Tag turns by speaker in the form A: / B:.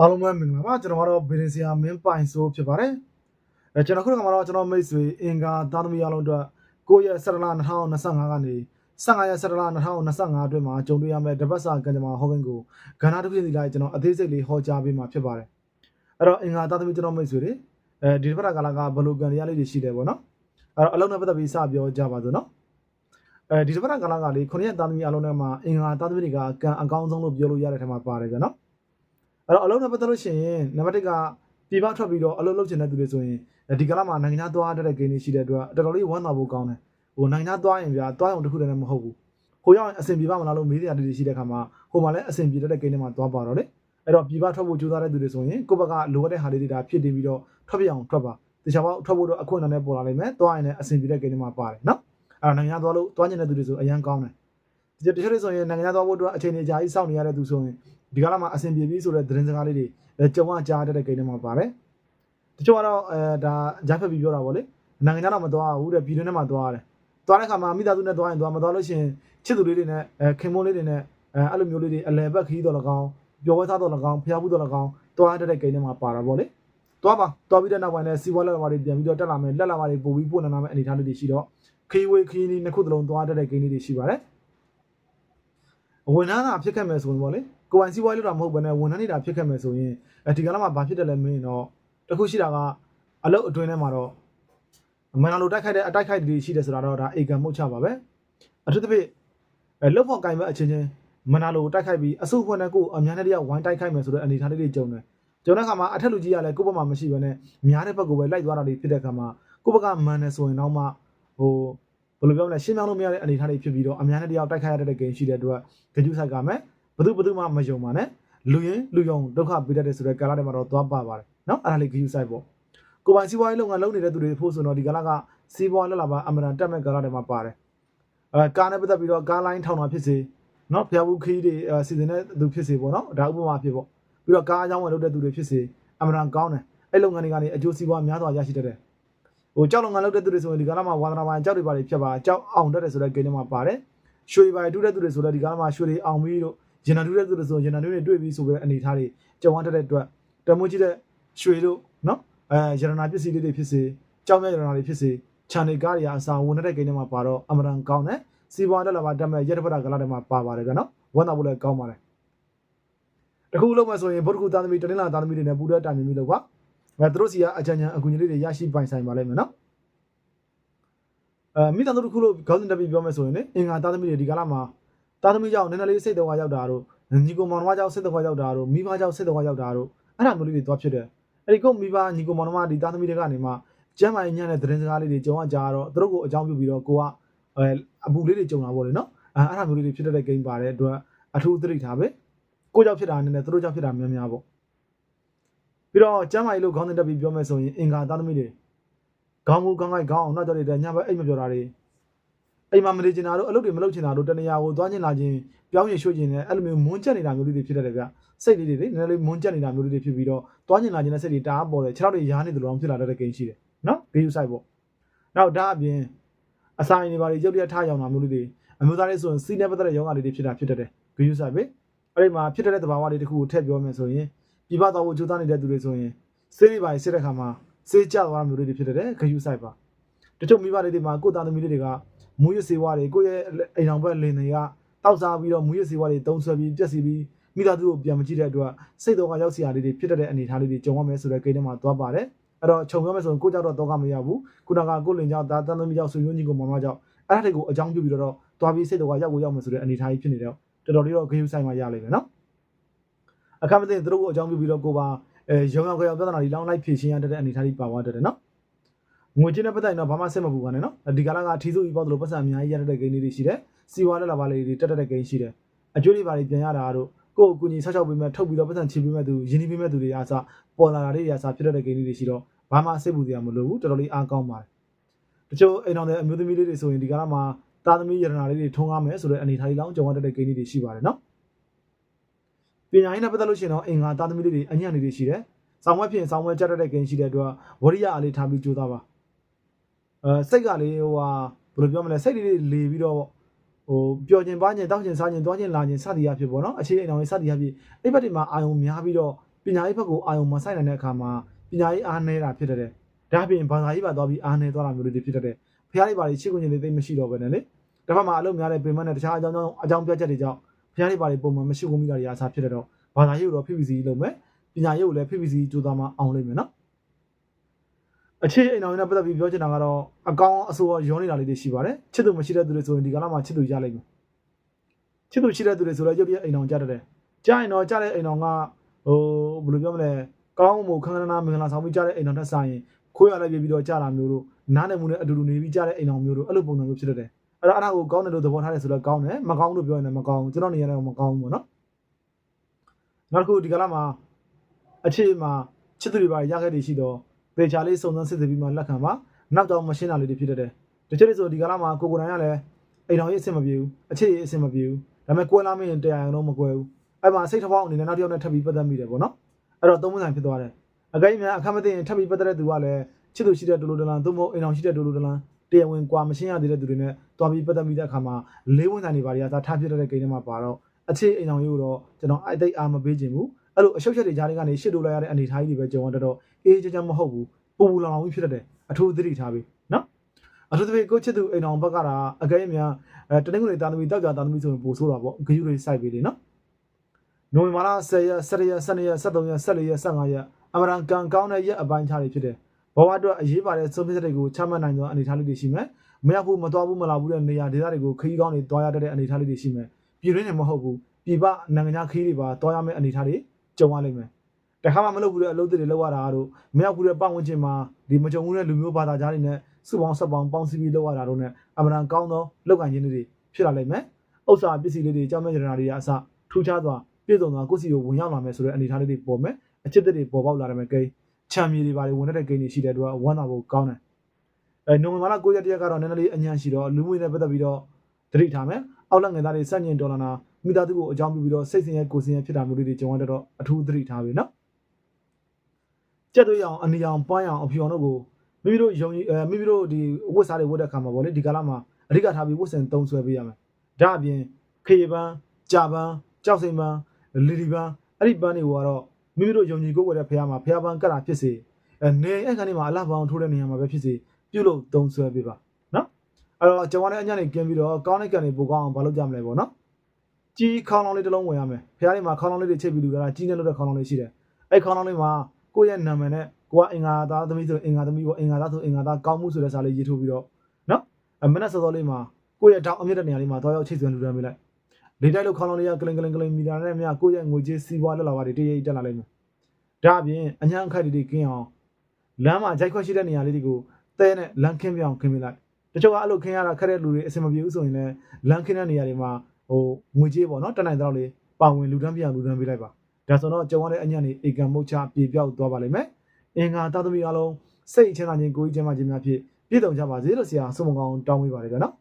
A: အားလုံးပဲမင်္ဂလာပါကျွန်တော်ကတော့ဗီဒင်ဆီယာမင်းပိုင်ဆိုဖြစ်ပါတယ်အဲကျွန်တော်ခုနကမှတော့ကျွန်တော်မိတ်ဆွေအင်္ဂါသားသမီးအားလုံးအတွက်9ရက်17လ2025ကနေ15ရက်17လ2025အတွင်းမှာကြုံတွေ့ရမယ့်တပတ်စာကံကြမ္မာဟောကင်းကိုကဏ္ဍတစ်ပြည့်စီလိုက်ကျွန်တော်အသေးစိတ်လေးဟောကြားပေးမှာဖြစ်ပါတယ်အဲ့တော့အင်္ဂါသားသမီးကျွန်တော်မိတ်ဆွေတွေအဲဒီတစ်ပတ်ကာလကဘယ်လိုကံရလေးတွေရှိတယ်ပေါ့နော်အဲ့တော့အလုံးနဲ့ပတ်သက်ပြီးစပြောကြပါစို့နော်အဲဒီတစ်ပတ်ကာလကလေ9ရက်သားသမီးအားလုံးထဲမှာအင်္ဂါသားသမီးတွေကကံအကောင်းဆုံးလို့ပြောလို့ရတဲ့ထဲမှာပါတယ်ဗျနော် အဲ့တော့အလုံးနဲ့ပတ်သက်လို့ရှိရင်နံပါတ်1ကပြည်ပထွက်ပြီးတော့အလုပ်လုပ်ချင်တဲ့သူတွေဆိုရင်ဒီကလာမှာနိုင်ငံသားသွားတတ်တဲ့ဂိမ်းတွေရှိတဲ့အတွက်တော်တော်လေးဝမ်းသာဖို့ကောင်းတယ်ဟိုနိုင်ငံသားသွားရင်ဗျာသွားအောင်တစ်ခုတည်းလည်းမဟုတ်ဘူးဟိုရောက်ရင်အဆင်ပြေပါမလားလို့မေးစရာတွေရှိတဲ့ခါမှာဟိုမှာလည်းအဆင်ပြေတတ်တဲ့ဂိမ်းတွေမှာသွားပါတော့လေအဲ့တော့ပြည်ပထွက်ဖို့ကြိုးစားတဲ့သူတွေဆိုရင်ကိုယ့်ဘက်ကလိုအပ်တဲ့ဟာလေးတွေဒါဖြစ်တင်ပြီးတော့ထွက်ပြအောင်ထွက်ပါတခြားဘောက်ထွက်ဖို့တော့အခွင့်အရေးနဲ့ပေါ်လာနိုင်မယ်သွားရင်လည်းအဆင်ပြေတဲ့ဂိမ်းတွေမှာပါတယ်နော်အဲ့တော့နိုင်ငံသားသွားလို့သွားကျင်တဲ့သူတွေဆိုအရန်ကောင်းတယ် ဒီတချို့တွေဆိုရင်နိုင်ငံသားသွားဖို့အတွက်အချိန်ကြီးကြာကြီးစောင့်နေရတဲ့သူဆိုရင်ဒီကလာမှာအဆင်ပြေပြီဆိုတဲ့သတင်းစကားလေးတွေအဲကြုံရကြားတတ်တဲ့ဂိမ်းတွေမှာပါတယ်တချို့ကတော့အဲဒါဂျာဖက်ပြီးပြောတာဗောလေနိုင်ငံခြားတော့မသွားဘူးတဲ့ပြည်တွင်းထဲမှာသွားတယ်သွားတဲ့ခါမှာမိသားစုနဲ့သွားရင်သွားမသွားလို့ရှိရင်ချစ်သူလေးတွေနဲ့အဲခင်မုန်းလေးတွေနဲ့အဲအဲ့လိုမျိုးလေးတွေအလဲဘက်ခီးတော်၎င်းပျော်ဝဲသားတော်၎င်းဖျားဘူးတော်၎င်းသွားတတ်တဲ့ဂိမ်းတွေမှာပါတာဗောလေသွားပါသွားပြီးတဲ့နောက်ပိုင်းလည်းစီးပွားလက်လာတွေပြန်ပြီးတော့တက်လာမယ်လက်လာတွေပို့ပြီးပို့နေလာမယ်အနေထားလေးတွေရှိတော့ခီးဝေးခီးနီးနှစ်ခုသလုံးသွားတတ်တဲ့ဂိမ်းလေးတွေရှိပါတယ် ဝန်ထမ်းကဖြစ်ခဲ့မယ်ဆိုရင်ဗောလေကိုယ်ပိုင်စီးပွားရေးလုပ်တာမဟုတ်ဘဲနဲ့ဝန်ထမ်းနေတာဖြစ်ခဲ့မယ်ဆိုရင်အဲဒီကလာမှာဘာဖြစ်တယ်လဲမင်းတော့တခုရှိတာကအလုတ်အတွင်းထဲမှာတော့မန္တလိုတိုက်ခိုက်တဲ့အတိုက်ခိုက်တွေရှိတယ်ဆိုတာတော့ဒါအေကံမှုတ်ချပါပဲအထူးသဖြင့်အဲလုတ်ဖို့ကင်မဲ့အချင်းချင်းမန္တလိုတိုက်ခိုက်ပြီးအစုအဖွဲ့နဲ့ကိုအများနဲ့တယောက်ဝိုင်းတိုက်ခိုက်မယ်ဆိုတဲ့အနေအထားလေးတွေကြုံတယ်ကြုံတဲ့အခါမှာအထက်လူကြီးကလည်းကိုယ့်ဘက်မှာမရှိဘဲနဲ့များတဲ့ဘက်ကိုပဲလိုက်သွားတာတွေဖြစ်တဲ့အခါမှာကိုယ့်ဘက်ကမန်နေဆိုရင်တော့မှဟို ဘယ်လိုပြောမလဲရှင်းပြလို့မရတဲ့အနေအထားတွေဖြစ်ပြီးတော့အများနဲ့တယောက်တိုက်ခိုက်ရတဲ့ဂိမ်းရှိတဲ့အတွက်ဂကြူးဆိုင်ကမယ်ဘယ်သူဘယ်သူမှမယုံပါနဲ့လူရင်လူယုံဒုက္ခပေးတတ်တဲ့ဆိုတဲ့ကာလတွေမှာတော့သွားပါပါတယ်နော်အဲ့ဒါလေးဂယူဆိုင်ပေါ့ကိုပိုင်စီးပွားရေးလုပ်ငန်းလုပ်နေတဲ့သူတွေဖို့ဆိုတော့ဒီကာလကစီးပွားလက်လာပါအမရန်တက်မဲ့ကာလတွေမှာပါတယ်အဲကားနဲ့ပတ်သက်ပြီးတော့ကားလိုင်းထောင်တာဖြစ်စေနော်ဖျားဘူးခီးတွေစီစဉ်တဲ့သူဖြစ်စေပေါ့နော်ဒါဥပမာဖြစ်ပေါ့ပြီးတော့ကားအကြောင်းဝင်လုပ်တဲ့သူတွေဖြစ်စေအမရန်ကောင်းတယ်အဲ့လုပ်ငန်းတွေကနေအကျိုးစီးပွားများစွာရရှိတတ်တယ် ဟိုကြောက်လုပ်ငန်းလုပ်တဲ့သူတွေဆိုရင်ဒီကာလမှာဝါသနာပိုင်းကြောက်တွေပါတွေဖြစ်ပါကြောက်အောင်တတ်တယ်ဆိုတဲ့ဂိမ်းတွေမှာပါတယ်ရွှေတွေပါတူးတဲ့သူတွေဆိုတော့ဒီကာလမှာရွှေတွေအောင်ပြီးတော့ဂျန်နာတူးတဲ့သူတွေဆိုရင်ဂျန်နာတူးတွေတွေ့ပြီးဆိုတဲ့အနေအထားတွေကြုံရတတ်တဲ့အတွက်တမိုးကြီးတဲ့ရွှေတို့နော်အဲရတနာပစ္စည်းလေးတွေဖြစ်စေကြောက်မြတ်ရတနာတွေဖြစ်စေခြံနေကားတွေအစားဝင်တဲ့ဂိမ်းတွေမှာပါတော့အမရန်ကောင်းတယ်စီးပွားတက်လာပါတက်မဲ့ရက်တစ်ဖက်ကလာတွေမှာပါပါတယ်ဗျနော်ဝန်တာဖို့လည်းကောင်းပါတယ်တခုလုံးမှဆိုရင်ဗုဒ္ဓကူသားသမီးတနင်္လာသားသမီးတွေနဲ့ပူတဲ့တိုင်မီလို့ပါ အဲသူတို့စီကအကြံဉာဏ်အကူအညီလေးတွေရရှိပိုင်ဆိုင်ပါလိမ့်မယ်နော်အဲမိသားစုတစ်ခုလို့ခေါင်းစဉ်တက်ပြီးပြောမယ်ဆိုရင်လေအင်္ဂါသားသမီးတွေဒီကာလမှာသားသမီးကြောင့်နည်းနည်းလေးစိတ်တော်ရောက်တာတို့ညီကိုမောင်နှမကြောင့်စိတ်တော်ရောက်တာတို့မိဘကြောင့်စိတ်တော်ရောက်တာတို့အဲ့ဒါမျိုးလေးတွေသွားဖြစ်တယ်အဲ့ဒီကိုမိဘညီကိုမောင်နှမဒီသားသမီးတွေကနေမှကျမ်းမာရေးညံ့တဲ့သတင်းစကားလေးတွေကြုံရကြတော့သူတို့ကိုအကြောင်းပြုပြီးတော့ကိုကအဲအပူလေးတွေကြုံလာပေါ့လေနော်အဲအဲ့ဒါမျိုးလေးတွေဖြစ်တဲ့ဂိမ်းပါတယ်အတွက်အထူးသတိထားပဲကိုကြောင့်ဖြစ်တာနဲ့သူတို့ကြောင့်ဖြစ်တာများများပေါ့ ပြီးတော့ကျမ်းမာရေးလို့ခေါင်းစဉ်တက်ပြီးပြောမယ်ဆိုရင်အင်္ဂါသားသမီးတွေခေါင်းမူခေါင်းကိုက်ခေါင်းအောင်နောက်ကြော်တွေညဘက်အိတ်မပြောတာတွေအိမ်မှာမနေချင်တာတို့အလုပ်တွေမလုပ်ချင်တာတို့တနေရာကိုသွားချင်လာခြင်းပြောင်းရင်ရွှေ့ခြင်းနဲ့အဲ့လိုမျိုးမွန်းကျက်နေတာမျိုးလေးတွေဖြစ်တတ်တယ်ဗျစိတ်လေးတွေလေနည်းနည်းလေးမွန်းကျက်နေတာမျိုးလေးတွေဖြစ်ပြီးတော့သွားချင်လာခြင်းနဲ့စိတ်တွေတအားပေါ်တယ်ခြေထောက်တွေရားနေတယ်လို့ဖြစ်လာတဲ့ဂိမ်းရှိတယ်နော်ဂိမ်းယူဆိုင်ပေါ့နောက်ဒါအပြင်အဆိုင်တွေပါတွေရုပ်ရထားရောင်တာမျိုးလေးတွေအမျိုးသားလေးဆိုရင်စီးနေပတ်တဲ့ရောဂါလေးတွေဖြစ်တာဖြစ်တတ်တယ်ဂိမ်းယူဆိုင်ပဲအဲ့ဒီမှာဖြစ်တဲ့သဘာဝလေးတစ်ခုကိုထည့်ပြောမယ်ဆိုရင် ပြပသွားဖို့ကြိုးစားနေတဲ့သူတွေဆိုရင်ဆေးတွေပါစစ်တဲ့ခါမှာဆေးကြသွားမျိုးလေးတွေဖြစ်တတ်တယ်ဂိမ်းယူဆိုင်ပါတချို့မိဘလေးတွေမှာကိုယ်သားသမီးလေးတွေကမူရစေဝါတွေကိုယ့်ရဲ့အိမ်အောင်ဘက်လင်တွေကတောက်စားပြီးတော့မူရစေဝါတွေတုံးဆွဲပြီးပြက်စီပြီးမိသားစုကိုပြန်မကြည့်တဲ့အတွက်စိတ်တော်ကရောက်စီရလေးတွေဖြစ်တဲ့အနေအထားလေးတွေကြုံရမယ်ဆိုတဲ့ကိန်းထဲမှာသွားပါတယ်အဲ့တော့ခြုံပြောမယ်ဆိုရင်ကိုကြောက်တော့တော့ကမရဘူးခုနကကိုလင်ကြောက်ဒါတန်သမီးကြောက်ဆွေမျိုးညီကိုမမကြောက်အဲ့ဒါတွေကိုအကြောင်းပြုပြီးတော့သွားပြီးစိတ်တော်ကရောက်ကိုရောက်မယ်ဆိုတဲ့အနေအထားကြီးဖြစ်နေတော့တော်တော်လေးတော့ဂရုစိုက်မှရလိမ့်မယ်နော် အခါမသိသူတို့ကိုအကြောင်းပြုပြီးတော့ကိုပါအဲရုံရောက်ကြောက်ပြဿနာတွေလောင်းလိုက်ဖြေရှင်းရတဲ့အနေအထားကြီးပါသွားတယ်နော်ငွေချင်းနဲ့ပတ်သက်ရင်တော့ဘာမှစိတ်မပူပါနဲ့နော်ဒီကာလကအထီးစုကြီးပေါ့သလိုပတ်စံအများကြီးရတဲ့ဂိမ်းလေးတွေရှိတယ်စီဝါလက်လာပါလေးတွေတက်တဲ့ဂိမ်းရှိတယ်အကျွေးလေးပါတွေပြန်ရတာတို့ကိုယ့်အကူကြီးဆောက်ရှောက်ပေးမဲ့ထုတ်ပြီးတော့ပတ်စံချီပေးမဲ့သူရင်းနှီးပေးမဲ့သူတွေအားစပေါ်လာတာတွေအားစဖြစ်တဲ့ဂိမ်းလေးတွေရှိတော့ဘာမှစိတ်ပူစရာမလိုဘူးတော်တော်လေးအားကောင်းပါတယ်တချို့အိမ်တော်တဲ့အမျိုးသမီးလေးတွေဆိုရင်ဒီကာလမှာသားသမီးရတနာလေးတွေထုံးကားမယ်ဆိုတဲ့အနေထားကြီးလောင်းကြုံရတဲ့ဂိမ်းလေးတွေရှိပါတယ်နော် ပညာရေးနဲ့ပတ်သက်လို့ရှိရင်တော့အင်္ဂါသားသမီးလေးတွေအညံ့နေတွေရှိတယ်ဆောင်းဝဲဖြစ်ရင်ဆောင်းဝဲကြတဲ့ဂိမ်းရှိတဲ့အတွက်ဝရိယအားလေးထားပြီးကြိုးစားပါအဲစိတ်ကလေးဟိုဟာဘယ်လိုပြောမလဲစိတ်လေးလေးလေပြီးတော့ဟိုပျော်ကျင်ပါကျင်တောက်ကျင်စားကျင်သွားကျင်လာကျင်စသည်အဖြစ်ပေါ့နော်အခြေအိမ်တော်ရေးစသည်အဖြစ်အဲ့ဘက်ဒီမှာအာယုံများပြီးတော့ပညာရေးဘက်ကိုအာရုံမဆိုင်နိုင်တဲ့အခါမှာပညာရေးအားနည်းတာဖြစ်တဲ့ဒါအပြင်ဘာသာရေးပါသွားပြီးအားနည်းသွားတာမျိုးတွေဖြစ်တဲ့ဖျားလေးပါလေးချစ်ခွင့်တွေသိမရှိတော့ဘဲနဲ့လေတစ်ဖက်မှာအလုပ်များတဲ့ပြင်မနဲ့တခြားအကြောင်းကြောင့်အကြောင်းပြချက်တွေကြောင့် ဖျားလေးပါလေးပုံမှန်မရှိကုန်မိတာတွေအားစားဖြစ်တဲ့တော့ဘာသာရေးကိုတော့ PVC လုပ်မယ်ပညာရေးကိုလည်း PVC ကြိုးစားမှအောင်လိမ့်မယ်နော်အခြေအိမ်တော်နဲ့ပတ်သက်ပြီးပြောချင်တာကတော့အကောင်အဆိုးရောနေတာလေးတွေရှိပါတယ်ချစ်သူမရှိတဲ့သူတွေဆိုရင်ဒီကလာမှာချစ်သူရလိမ့်မယ်ချစ်သူရှိတဲ့သူတွေဆိုတော့ရုပ်ရည်အိမ်တော်ကြတတ်တယ်ကြားရင်တော့ကြားတဲ့အိမ်တော်ကဟိုဘယ်လိုပြောမလဲကောင်းမှုခန်းခဏနာမင်္ဂလာဆောင်ပြီးကြားတဲ့အိမ်တော်ထက်ဆိုင်ရင်ခွေးရလည်းပြပြီးတော့ကြားတာမျိုးတို့နားနယ်မှုနဲ့အတူတူနေပြီးကြားတဲ့အိမ်တော်မျိုးတို့အဲ့လိုပုံစံမျိုးဖြစ်တတ်တယ် အဲ့တော့အဲ့ဒါကိုကောင်းတယ်လို့သဘောထားတယ်ဆိုတော့ကောင်းတယ်မကောင်းလို့ပြောရင်လည်းမကောင်းဘူးကျွန်တော်နေရာလည်းမကောင်းဘူးပေါ့နော်နောက်တစ်ခုဒီကလာမှာအခြေမှာချစ်သူတွေပါရခဲ့တယ်ရှိတော့ပေချာလေးစုံစမ်းစစ်ဆေးပြီးမှလက်ခံပါနောက်တော့မရှင်းတာလေးတွေဖြစ်တတ်တယ်တချို့တွေဆိုဒီကလာမှာကိုကိုတိုင်ကလည်းအိမ်တော်ရေးအဆင်မပြေဘူးအခြေရေးအဆင်မပြေဘူးဒါပေမဲ့ကွဲလာမင်းတရားရုံတော့မကွဲဘူးအဲ့မှာစိတ်တစ်ပေါက်အနေနဲ့နောက်တစ်ယောက်နဲ့ထပ်ပြီးပတ်သက်မိတယ်ပေါ့နော်အဲ့တော့သုံးမဆိုင်ဖြစ်သွားတယ်အကိန်းများအခက်မသိရင်ထပ်ပြီးပတ်သက်တဲ့သူကလည်းချစ်သူရှိတဲ့ဒလိုဒလန်သို့မဟုတ်အိမ်တော်ရှိတဲ့ဒလိုဒလန် တရားဝင်ကွာမရှင်းရသေးတဲ့သူတွေနဲ့တွားပြီးပတ်သက်မိတဲ့အခါမှာလေးဝင်ဆိုင်တွေပါတွေကသာထားဖြစ်တဲ့ကိန်းတွေမှာပါတော့အခြေအိမ်တော်ရေးကိုတော့ကျွန်တော်အသိအားမပေးခြင်းဘူးအဲ့လိုအရှုပ်ချက်တွေကြားတွေကနေရှစ်တိုးလိုက်ရတဲ့အနေအထားကြီးတွေပဲကြုံရတော့အေးချမ်းချမ်းမဟုတ်ဘူးပူပူလောင်လောင်ကြီးဖြစ်တတ်တယ်အထူးသတိထားပြီးနော်အထူးသဖြင့်ကိုချစ်သူအိမ်တော်ဘက်ကတာအကဲအများအဲတနင်္ဂနွေတာသမီတောက်ကြတာသမီဆိုရင်ပို့ဆိုးတာပေါ့ဂယူတွေစိုက်ပြီးလေနော်နိုဝင်ဘာလ10ရက်17ရက်12ရက်13ရက်14ရက်15ရက်အမရန်ကန်ကောင်းတဲ့ရက်အပိုင်းခြားတွေဖြစ်တယ် ဘဝအတွက်အရေးပါတဲ့ဆုံးဖြတ်ချက်တွေကိုချမှတ်နိုင်သောအနေအထားလေးတွေရှိမယ်မရောက်ဘူးမတော်ဘူးမလာဘူးတဲ့နေရာဒေသတွေကိုခရီးကောင်းတွေတွားရတဲ့အနေအထားလေးတွေရှိမယ်ပြည်တွင်းနဲ့မဟုတ်ဘူးပြည်ပနိုင်ငံခြားခရီးတွေပါတွားရမယ့်အနေအထားတွေကြုံရလိမ့်မယ်တခါမှမလုပ်ဘူးတဲ့အလုပ်တွေလုပ်ရတာတို့မရောက်ဘူးတဲ့ပတ်ဝန်းကျင်မှာဒီမကြုံဘူးတဲ့လူမျိုးဘာသာကြားတွေနဲ့စုပေါင်းဆက်ပေါင်းပေါင်းစည်းပြီးလုပ်ရတာတို့နဲ့အမှန်တန်ကောင်းသောလုပ်ကံခြင်းတွေဖြစ်လာလိမ့်မယ်။ဥစ္စာပစ္စည်းလေးတွေကြောင်းမဲ့ကြရတာတွေအစထူးခြားစွာပြည့်စုံစွာကိုယ့်စီကိုဝင်ရောက်လာမယ်ဆိုတဲ့အနေအထားလေးတွေပေါ်မယ်။အချစ်တွေပေါ်ပေါက်လာတယ်မယ်ကိန်း ချမ်းမြေတွေပါတွေဝင်တဲ့ကိန်းတွေရှိတဲ့အတွက်ဝမ်းသာဖို့ကောင်းတယ်။အဲနိုဝင်ဘာလ9ရက်တရက်ကတော့နည်းနည်းလေးအညံ့ရှိတော့လူမှုရေးနဲ့ပတ်သက်ပြီးတော့သတိထားမယ်။အောက်လက်ငယ်သားတွေစန့်ကျင်ဒေါ်လာနာမိသားစုကိုအကြောင်းပြုပြီးတော့စိတ်ဆင်းရဲကိုယ်ဆင်းရဲဖြစ်တာမျိုးလေးတွေကြုံရတော့အထူးသတိထားပြီနော်။ကြက်သွေးအောင်အနေအောင်ပန်းအောင်အဖြူအောင်တို့ကိုမိမိတို့ယုံကြည်အဲမိမိတို့ဒီဝတ်စားတွေဝတ်တဲ့အခါမှာဗောလေဒီကာလမှာအဓိကထားပြီးဝတ်ဆင်သုံးဆွဲပေးရမယ်။ဒါအပြင်ခေပန်း၊ကြာပန်း၊ကြောက်စိမ်ပန်း၊လီလီပန်းအဲ့ဒီပန်းတွေကိုကတော့ မိမိတို့ယုံကြည်ကိုယ်ဝတ်တဲ့ဖះမှာဖះပန်းကတ်တာဖြစ်စေအဲနေအဲ့ခါနေမှာအလှပန်းထိုးတဲ့နေရာမှာပဲဖြစ်စေပြုလုပ်သုံးဆွဲပေးပါနော်။အဲ့တော့ကျွန်တော်လည်းအညနေကင်းပြီးတော့ကောင်းတဲ့ကံတွေပိုကောင်းအောင်မလုပ်ကြမလဲဗောနော်။ကြီးခေါင်းလောင်းလေးတစ်လုံးဝင်ရမယ်။ဖះလေးမှာခေါင်းလောင်းလေးတွေချိတ်ပြီးလူကကြီးနေလို့တဲ့ခေါင်းလောင်းလေးရှိတယ်။အဲ့ခေါင်းလောင်းလေးမှာကိုယ့်ရဲ့နာမည်နဲ့ကိုကအင်္ဂါသားသမီးဆိုအင်္ဂါသမီးပေါ့အင်္ဂါသားဆိုအင်္ဂါသားကောင်းမှုဆိုတဲ့စာလေးရေးထိုးပြီးတော့နော်အမနဲ့စောစောလေးမှာကိုယ့်ရဲ့တောင်းအမြင့်တဲ့နေရာလေးမှာတော့ရောက်ချိတ်ဆွဲလူတန်းပေးလိုက် လေတိုက်လို့ခေါင်းလုံးလေးကကလင်ကလင်ကလင်မီတာနဲ့မြကိုယ့်ရဲ့ငွေကြေးစီးပွားလက်လာပါတွေတရေတက်လာလိမ့်မယ်ဒါအပြင်အညာအခိုက်တွေကင်းအောင်လမ်းမှာဂျိုက်ခွက်ရှိတဲ့နေရာလေးတွေကိုသဲနဲ့လမ်းခင်းပြအောင်ခင်းပေးလိုက်တချို့ကအဲ့လိုခင်းရတာခက်တဲ့လူတွေအဆင်မပြေဘူးဆိုရင်လည်းလမ်းခင်းတဲ့နေရာတွေမှာဟိုငွေကြေးပေါ့နော်တက်နိုင်တော့လေပါဝင်လူတန်းပြအောင်လူတန်းပေးလိုက်ပါဒါဆိုတော့ကြုံရတဲ့အညံ့နေအေကံမုတ်ချပြေပြောက်သွားပါလိမ့်မယ်အင်္ဂါသားသမီးအားလုံးစိတ်ချမ်းသာခြင်းကိုယ်ကြီးချမ်းသာခြင်းများဖြင့်ပြည့်စုံကြပါစေလို့ဆရာဆုမကောင်းတောင်းပေးပါရစေနော်